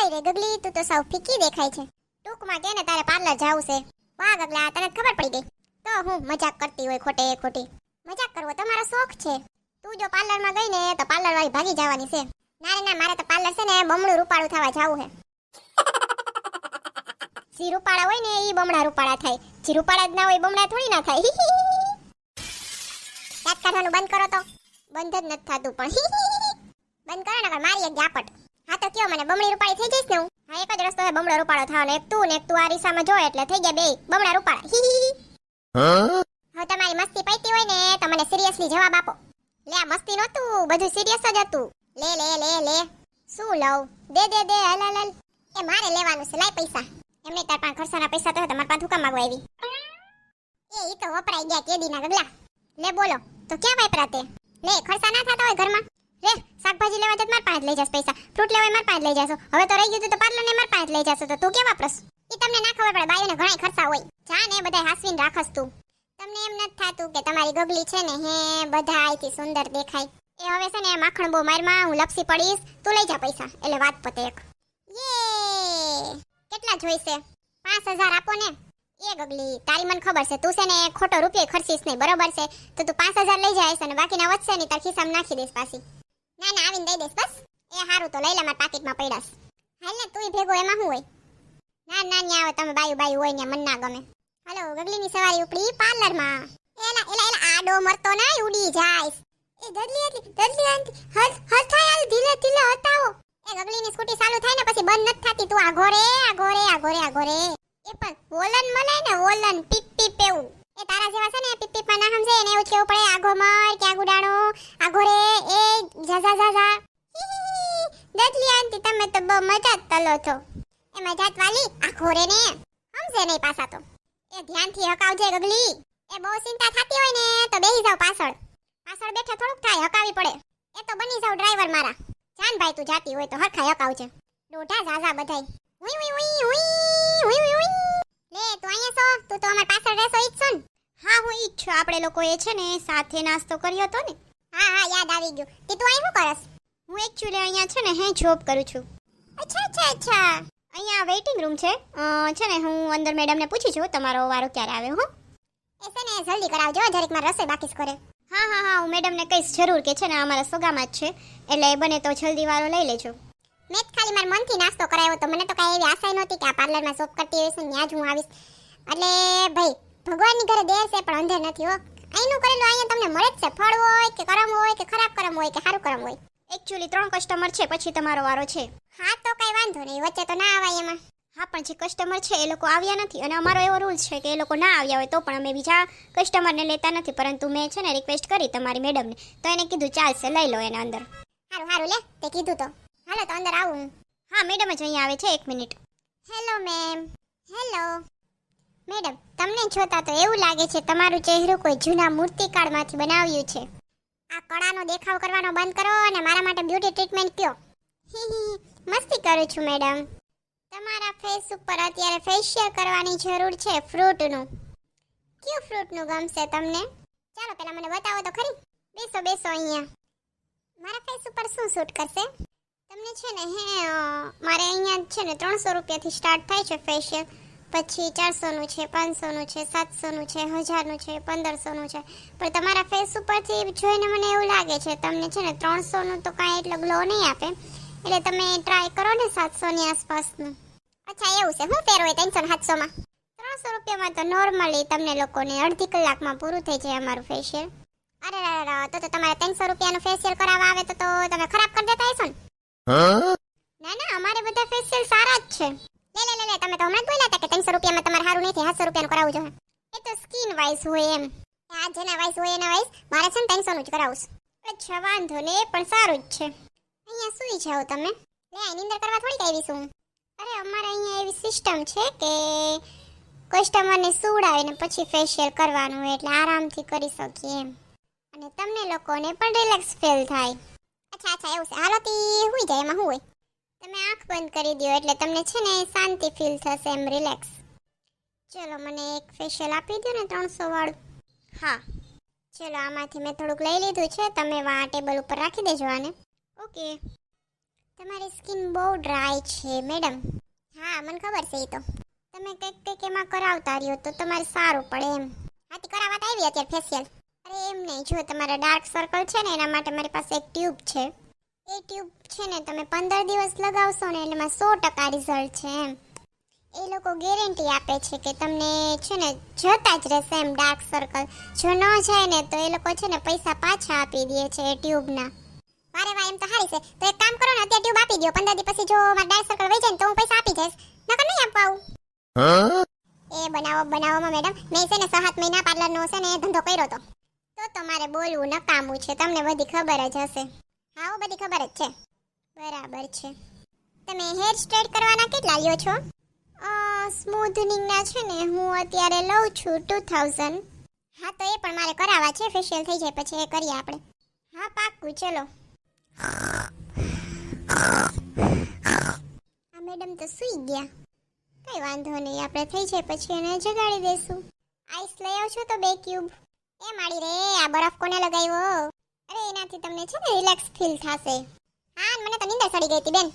કઈ રે ગગલી, તું તો સાવ ફીકી દેખાય છે. ટૂંકમાં કે તારે પાર્લર જાવું છે. વાહ ગગલા, તને ખબર પડી ગઈ. તો હું મજાક કરતી હોય ખોટે ખોટી. મજાક કરવો તમારો શોખ છે. તું જો પાર્લરમાં ગઈ ને તો પાર્લર વાળી ભાગી જવાની છે. ના ના, મારે તો પાર્લર છે ને બમણું રૂપાળું થવા જાવું છે. જે રૂપાળા હોય ને એ બમણા રૂપાળા થાય. જે રૂપાળા જ ના હોય બમણા થોડી ના થાય. દાંત કાઢવાનું બંધ કરો તો. બંધ જ નથી થતું પણ. બંધ કરો ને મારી એક જાપટ હા, તો કયો મને? બમણી રૂપાળી થઈ જઈશ ને હું? હા એક જ રસ્તો છે બમણો રૂપાળો થવાનો. એક તું ને એક તું આ રીસામાં જો એટલે થઈ ગયા બે બમણા રૂપાળા. હવે તમારી મસ્તી પૈતી હોય ને, તો મને સિરિયસલી જવાબ આપો. લે, આ મસ્તી નહોતું. બધું સિરિયસ જ હતું. લે લે લે લે. શું લઉં? દે દે દે, હલ હલ એ મારે લેવાનું છે. લાય પૈસા. એમને તાર પાંચ ખર્ચાના પૈસા તો તમારા પાસે હુકામ માંગવા આવી. એ, ઈ તો વપરાઈ ગયા કેદીના ગગલા. લે, બોલો. તો ક્યાં વપરાતે લે ખર્ચા ના થતા હોય ઘરમાં? શાકભાજી લેવા તો માર પાસે લઈ જશ પૈસા. ફ્રૂટ લેવા માર પાસે લઈ જાશો. હવે તો રહી ગયું તો પાર્લર ને માર પાસે લઈ જાશો તો તું કેવા વાપરસ? એ તમને ના ખબર પડે, બાયોને ઘણા ખર્ચા હોય. જા ને બધા રાખસ તું. તમને એમ નથી થાતું કે તમારી ગગલી છે ને હે, બધા આઈથી સુંદર દેખાય. એ હવે છે ને માખણ બહુ મારમાં, હું લપસી પડીશ, તું લઈ જા પૈસા. એટલે વાત પતે એક. યે! કેટલા જોઈશે? પાંચ હજાર આપો ને. એ ગગલી, તારી મને ખબર છે, તું છે ને ખોટો રૂપિયો ખર્ચીશ નહીં, બરોબર છે? તો તું પાંચ હજાર લઈ જાય અને બાકીના વધશે ને તાર ખિસ્સામાં નાખી દઈશ પાછી. ના ના, આવીને દઈ દઈશ, બસ. એ હારું તો લઈ લે, મારા પાકીટમાં પડ્યાસ હાલ ને, તું ભેગો, એમાં શું હોય? ના ના, ન્યા આવે, તમે બાયું બાયું હોય ને, મન ના ગમે. હલો, ગગલીની સવારી ઉપડી, પાર્લરમાં. એલા એલા એલા આડો મરતો ના ઉડી જાય એ ગગલી એટલી ગગલી આંટી હર હર થાય, હાલ, ધીરે ધીરે, હટાવો. એ ગગલીની સ્કૂટી ચાલુ થાય ને, પછી બંધ નથી થતી, તું આગો રે આગો રે આગો રે આગો રે એ પણ વોલન મળે ને, વોલન પીપ પીપ એવું. એ તારા જેવા છે ને, પીપ પીપમાં ના સમજે એને એવું કેવું પડે આગો મર એ જા જા જા દદલી આંટી, તમે તો બહુ મજા જ તલો છો. એ મજાત વાલી, આ રે ને સમજે નહીં પાછા તો. એ ધ્યાનથી હકાવજે ગગલી. એ બહુ ચિંતા થતી હોય ને, તો બેહી જાવ પાછળ. પાછળ બેઠા થોડુંક થાય, હકાવી પડે. એ તો બની જાવ ડ્રાઈવર મારા. જાન ભાઈ તું જાતી હોય તો હરખા હકાવજે. ડોઢા ઝાઝા બધાય. ઉઈ ઉઈ ઉઈ ઉઈ ઉઈ ઉઈ લે, તું અહીંયા છો તું તો અમાર પાછળ રહેશો ઈ જ ને. હા, હું ઈ જ છું આપણે લોકોએ છે ને, સાથે નાસ્તો કર્યો હતો ને. હા હા યાદ આવી ગયું. તે તું અહીં શું કરસ? હું એકચ્યુઅલી અહીંયા છે ને હે જોબ કરું છું. અચ્છા અચ્છા અચ્છા. અહીંયા વેઇટિંગ રૂમ છે. છે ને હું અંદર મેડમને પૂછી છું તમારો વારો ક્યારે આવે હો? એ છે ને જલ્દી કરાવજો જરીક મારે રસોઈ બાકી કરે. હા હા હા હું મેડમને કહીશ જરૂર કે છે ને અમારા સગામાં જ છે. એટલે બને તો જલ્દી વારો લઈ લેજો. મેં ખાલી મારા મનથી નાસ્તો કરાવ્યો તો મને તો કાંઈ એવી આશા નહોતી કે આ પાર્લરમાં શોપ કરતી હોઈશ ને ત્યાં જ હું આવીશ. એટલે ભાઈ ભગવાનની ઘરે દેર છે પણ અંધેર નથી હો. અહીંનું કરેલું અહીંયા તમને મળે જ છે. ફળ હોય કે કરમ હોય કે ખરાબ કરમ હોય કે સારું કરમ હોય. એકચ્યુઅલી ત્રણ કસ્ટમર છે પછી તમારો વારો છે. હા તો કઈ વાંધો નહીં. વચ્ચે તો ના આવાય એમાં. હા પણ જે કસ્ટમર છે એ લોકો આવ્યા નથી. અને અમારો એવો રૂલ છે કે એ લોકો ના આવ્યા હોય તો પણ અમે બીજા કસ્ટમરને લેતા નથી. પરંતુ મેં છે ને રિક્વેસ્ટ કરી તમારી મેડમને તો એને કીધું ચાલશે લઈ લો એના અંદર. સારું સારું લે. તે કીધું તો. હાલો તો અંદર આવું હા. મેડમ જ અહીંયા આવે છે એક minute hello ma'am hello madam, તમને જોતા તો એવું લાગે છે તમારું ચહેરું કોઈ જૂના મૂર્તિકાળમાંથી બનાવ્યું છે. આ કળાનો દેખાવ કરવાનો બંધ કરો અને મારા માટે બ્યુટી ટ્રીટમેન્ટ કયો. મસ્તી કરું છું, મેડમ. તમારા ફેસ ઉપર અત્યારે ફેશિયલ કરવાની જરૂર છે ફ્રૂટનું. કયું ફ્રૂટનું ગમશે તમને? ચાલો પહેલા મને બતાવો તો ખરી. બેસો બેસો અહીંયા. મારા ફેસ ઉપર શું સૂટ કરશે? તમને છે ને હે મારે અહીંયા છે ને ત્રણસો રૂપિયાથી સ્ટાર્ટ થાય છે ફેશિયલ. પછી ચારસોનું છે પાંચસોનું છે સાતસોનું છે હજારનું છે પંદરસોનું છે. પણ તમારા ફેસ ઉપરથી જોઈને મને એવું લાગે છે તમને છે ને ત્રણસોનું તો કાંઈ એટલો ગ્લો નહીં આપે. એટલે તમે ટ્રાય કરો ને સાતસોની આસપાસનું. અચ્છા એવું છે. હું ફેર હોય ત્રણસો સાતસોમાં? ત્રણસો રૂપિયામાં તો નોર્મલી તમને લોકોને અડધી કલાકમાં પૂરું થઈ જાય અમારું ફેશિયલ અરે અરે અરે, તો તો તમારે ત્રણસો રૂપિયાનું ફેશિયલ કરાવવા આવે તો તો તમે ખરાબ કરી દેતા હશો ને? ના ના અમારે બધા ફેશિયલ સારા જ છે. લે લે લે તમે તો હમણાં જ બોલ્યા હતા કે ત્રણસો રૂપિયામાં તમારે સારું નથી સાતસો રૂપિયાનું કરાવવું જોઈએ. એ તો સ્કીન વાઇઝ હોય એમ. આ જેના વાઇઝ હોય એના વાઇઝ મારે છે ને ત્રણસો નું જ કરાવું અચ્છા વાંધો ને, એ પણ સારું જ છે. અહીંયા સુઈ જાઓ તમે. લે નિંદર કરવા થોડીક આવી છું અરે, અમારે અહીંયા એવી સિસ્ટમ છે કે કસ્ટમરને સુવડાવીને પછી ફેશિયલ કરવાનું હોય એટલે આરામથી કરી શકીએ એમ. અને તમને લોકોને પણ રિલેક્સ ફીલ થાય. અચ્છા અચ્છા, એવું છે. હાલો, તી, હુઈ જાય એમાં શું હોય તમે આંખ બંધ કરી દો એટલે તમને છે ને શાંતિ ફીલ થશે એમ રિલેક્સ ચલો મને એક ફેશિયલ આપી દો ને ત્રણસો વાળું. હા. ચલો આમાંથી મેં થોડુંક લઈ લીધું છે, તમે વા ટેબલ ઉપર રાખી દેજો આને. ઓકે. તમારી સ્કિન બહુ ડ્રાય છે મેડમ હા, મને ખબર છે એ તો. તમે કંઈક કંઈક એમાં કરાવતા રહ્યો તો તમારે સારું પડે એમ. હાથી કરાવવા આવી અત્યારે ફેશિયલ અરે એમ નહીં, જો તમારા ડાર્ક સર્કલ છે ને એના માટે મારી પાસે એક ટ્યુબ છે. એ ટ્યુબ છે ને તમે પંદર દિવસ લગાવશો ને એટલે એમાં સો ટકા રિઝલ્ટ છે એમ. એ લોકો ગેરંટી આપે છે કે તમને છે ને જતા જ રહેશે એમ ડાર્ક સર્કલ જો ન જાય ને તો એ લોકો છે ને પૈસા પાછા આપી દે છે એ ટ્યુબના વારે વારે એમ તો હારી છે. તો એક કામ કરો ને અત્યારે ટ્યુબ આપી દો પંદર દિવસ પછી જો મારા ડાર્ક સર્કલ વહી જાય ને તો હું પૈસા આપી જઈશ. નકર નહીં આવું. એ બનાવો બનાવોમાં મેડમ મેં છે ને સાત મહિના પાર્લરનો છે ને ધંધો કર્યો હતો તો તમારે બોલવું નકામું છે. તમને બધી ખબર જ હશે. હા, બધી ખબર જ છે. બરાબર છે. તમે હેર સ્ટ્રેટ કરવાના કેટલા લ્યો છો? સ્મૂથનિંગના છે ને, હું અત્યારે લઉં છું ટુ થાઉઝન્ડ હા, તો એ પણ મારે કરાવવા છે ફેશિયલ થઈ જાય પછી એ કરીએ આપણે. હા, પાક્કું, ચલો. આ મેડમ તો સૂઈ ગયા. કઈ વાંધો નહીં, આપણે થઈ જાય પછી એને જગાડી દઈશું આઈસ લઈ આવશો તો બે ક્યુબ એ માડી રે, આ બરફ કોને લગાવ્યો? અરે, એનાથી તમને છે ને રિલેક્સ ફીલ થશે. હા, મને તો નિંદર સડી ગઈ હતી, બેન.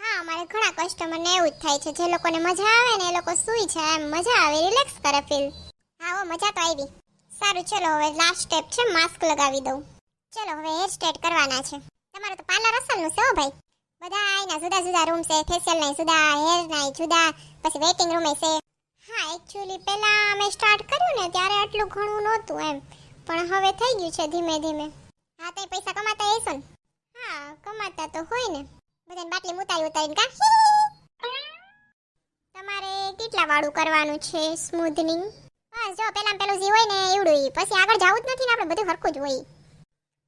હા, અમારે ઘણા કસ્ટમરને એવું જ થાય છે. જે લોકોને મજા આવે ને એ લોકો સૂઈ છે એમ મજા આવે રિલેક્સ કરે ફીલ હા, હો, મજા તો આવી. સારું, ચલો, હવે લાસ્ટ સ્ટેપ છે માસ્ક લગાવી દઉં. ચલો, હવે હેર સ્ટ્રેટ કરવાના છે. તમારું તો પાર્લર અસલનું છે, હો, ભાઈ. બધા એના જુદા જુદા રૂમ છે ફેશિયલ ના જુદા હેર ના જુદા, પછી વેઇટિંગ રૂમ છે. હા એકચ્યુઅલી પહેલાં અમે સ્ટાર્ટ કર્યું ને ત્યારે આટલું ઘણું નહોતું એમ. પણ હવે થઈ ગયું છે ધીમે ધીમે. પૈસા કમાતા હશો ને? હા, કમાતા તો હોય ને. બધાને બાટલી ઉતારી ઉતારીને કા? તમારે કેટલા વાળું કરવાનું છે સ્મૂથનિંગ બસ, જો પેલા પેલું જે હોય ને એવડું પછી આગળ જવું જ નથી ને આપણે, બધું સરખું જ હોય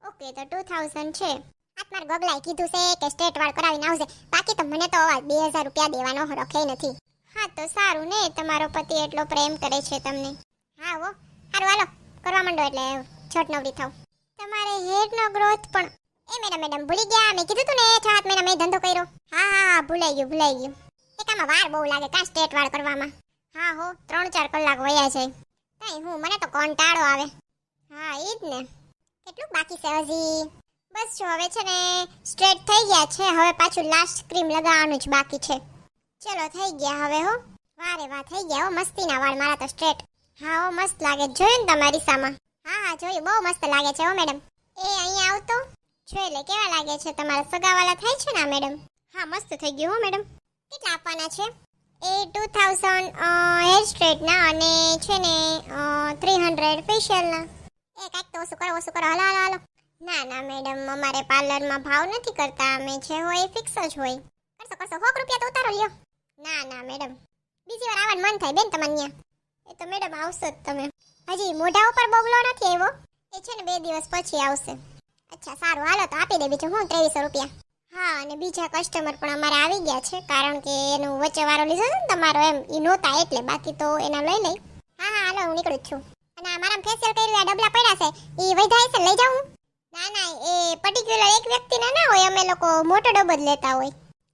ઓકે, તો ટુ થાઉઝન્ડ છે. આજ મારા ગગલાએ કીધું છે કે સ્ટેટ વાળ કરાવીને આવશે બાકી તો મને તો અવાજ બે હજાર રૂપિયા દેવાનો રખે નથી. હા, તો સારું ને. તમારો પતિ એટલો પ્રેમ કરે છે તમને. હા, હો. સારું હાલો. કરવા માંડો એટલે છોટ નવરી થાવ. તમારે હેરનો ગ્રોથ પણ. એ મેડમ મેડમ ભૂલી ગયા. મેં કીધું તું ને, છ સાત મહિના મેં ધંધો કર્યો. હા હા ભૂલાઈ ગયું ભૂલાઈ ગયું. એક આમાં વાર બહુ લાગે કાં સ્ટ્રેટ વાળ કરવામાં. હા, હો, ત્રણ ચાર કલાક વયા છે કઈ હું, મને તો કંટાળો આવે. હા એ જ ને. કેટલું બાકી છે હજી? બસ જો, હવે છે ને સ્ટ્રેટ થઈ ગયા છે. હવે પાછું લાસ્ટ ક્રીમ લગાવવાનું જ બાકી છે. ચલો, થઈ ગયા હવે, હો. વારે વાહ થઈ ગયા, હો. મસ્તીના વાળ, મારા તો સ્ટ્રેટ હા, હો, મસ્ત લાગે. જોયું ને તમારી સામાં હા હા જોયું. બહુ મસ્ત લાગે છે હો, મેડમ. એ અહીંયા આવતો. જોઈ લે કેવા લાગે છે? તમારા સગાવાલા થાય છે ને મેડમ? હા, મસ્ત થઈ ગયું હો, મેડમ. કેટલા આપવાના છે? એ ટુ થાઉઝન્ડ હેર સ્ટ્રેટના અને છે ને થ્રી હંડ્રેડ ફેશિયલના એ કાંઈક તો ઓછું કરો ઓછું કરો. હાલો હાલો, હલો. ના ના, મેડમ, અમારે પાર્લરમાં ભાવ નથી કરતા. અમે જે હોય એ ફિક્સ જ હોય. કરશો કરશો. હોક રૂપિયા તો ઉતારો, લ્યો. ના ના, મેડમ. બીજી વાર આવવાનું મન થાય બેન તમારે ત્યાં એ તો મેડમ આવશો જ તમે. હજી મોઢા ઉપર બોગલો નથી આવ્યો. એ છે ને બે દિવસ પછી આવશે. અચ્છા, સારું. હાલો, તો આપી દે બીજું હું ત્રેવીસો રૂપિયા. હા, અને બીજા કસ્ટમર પણ અમારે આવી ગયા છે, કારણ કે એનું વચ્ચે વારો લીધો છે ને તમારો એમ એ નહોતા એટલે, બાકી તો એના લઈ લઈ. હા હા, હાલો, હું નીકળું છું. અને આ મારા ફેશિયલ કર્યું, આ ડબલા પડ્યા છે એ વધારે છે લઈ જાઉં ના ના, એ પર્ટિક્યુલર એક વ્યક્તિના ના હોય, અમે લોકો મોટો ડબ્બો જ લેતા હોય.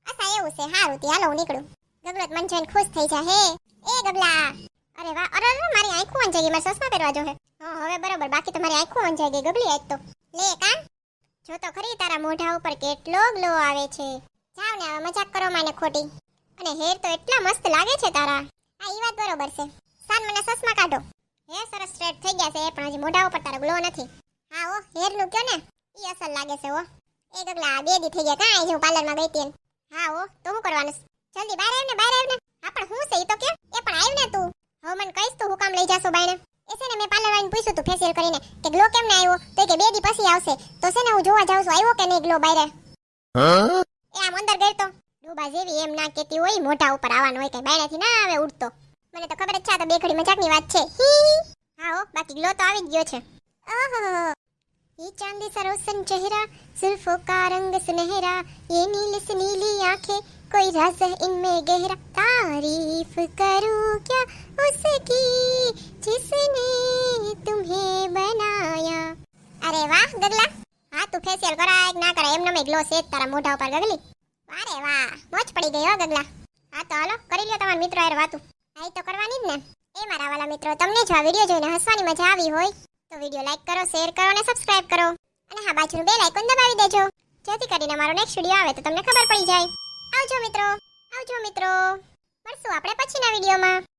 અચ્છા, એવું છે. સારું ત્યાં હાલો, હું નીકળું. ગગલો મન ખુશ થઈ જા, હે. એ ગગલા અરે વાહ અરે અરે, મારી આંખો અંજાઈ ગઈ મારે ચશ્મા પહેરવા જો હે. હા હવે બરોબર બાકી તો મારી આંખો અંજાઈ ગઈ ગગલી આજ તો. લે કાન. જો તો ખરી તારા મોઢા ઉપર કેટલો ગ્લો આવે છે. જાવ ને હવે મજાક કરો માને ખોટી. અને હેર તો એટલા મસ્ત લાગે છે તારા. હા ઈ વાત બરોબર છે. સાન મને ચશ્મા કાઢો. હે સરસ સ્ટ્રેટ થઈ ગયા છે પણ હજી મોઢા ઉપર તારો ગ્લો નથી. હા ઓ હેરનું કયો ને? ઈ અસલ લાગે છે ઓ. એ ગગલા બે દી થઈ ગયા કાંઈ હું પાર્લરમાં ગઈ તી હા ઓ તો હું કરવાનું? જલ્દી બહાર આવ ને બહાર આવ ને. હા પણ હું છે ઈ તો કે એ પણ આવ ને તું. હવે મને કહીશ તું હું કામ લઈ જાશો બાઈને એ છે ને મેં પાર્લર વાળાને પૂછ્યું તું ફેશિયલ કરીને કે ગ્લો કેમ ના આવ્યો તો એ કે બે દી પછી આવશે તો છે ને હું જોવા જાઉં છું આવ્યો કે નહીં ગ્લો બાયરે એ આમ અંદર ગઈ તો ડૂબા જેવી એમ ના કેતી હોય મોઢા ઉપર આવવાનું હોય કઈ બાયરેથી ના આવે ઉડતો મને તો ખબર જ છે આ તો બે ઘડી મજાકની વાત છે હી હા હો બાકી ગ્લો તો આવી જ ગયો છે ઓહો ये चांदी सा रोशन चेहरा जुल्फों का रंग सुनहरा ये नील से नीली आंखें कोई राज है इनमें गहरा तारीफ करूं क्या उसकी जिसने तुम्हें बनाया अरे वाह गगला હા તું ફેશિયલ કરાય કે ના કરાય એમનો મેં ગ્લો છે જ તારા મોઢા ઉપર ગગલી વારે વાહ મોજ પડી ગઈ હો ગગલા હા તો હાલો કરી લ્યો તમારા મિત્રો યાર વાતું હા ઈ તો કરવાની જ ને એ મારા વાલા મિત્રો તમને જો આ વિડીયો જોઈને હસવાની મજા આવી હોય તો વિડીયો લાઈક કરો શેર કરો અને સબસ્ક્રાઇબ કરો અને હા બાજુનું બેલ આઇકોન દબાવી દેજો જેથી કરીને મારો નેક્સ્ટ વિડીયો આવે તો તમને ખબર પડી જાય આવજો મિત્રો. આવજો મિત્રો. મળશું આપણે પછીના વિડીયોમાં.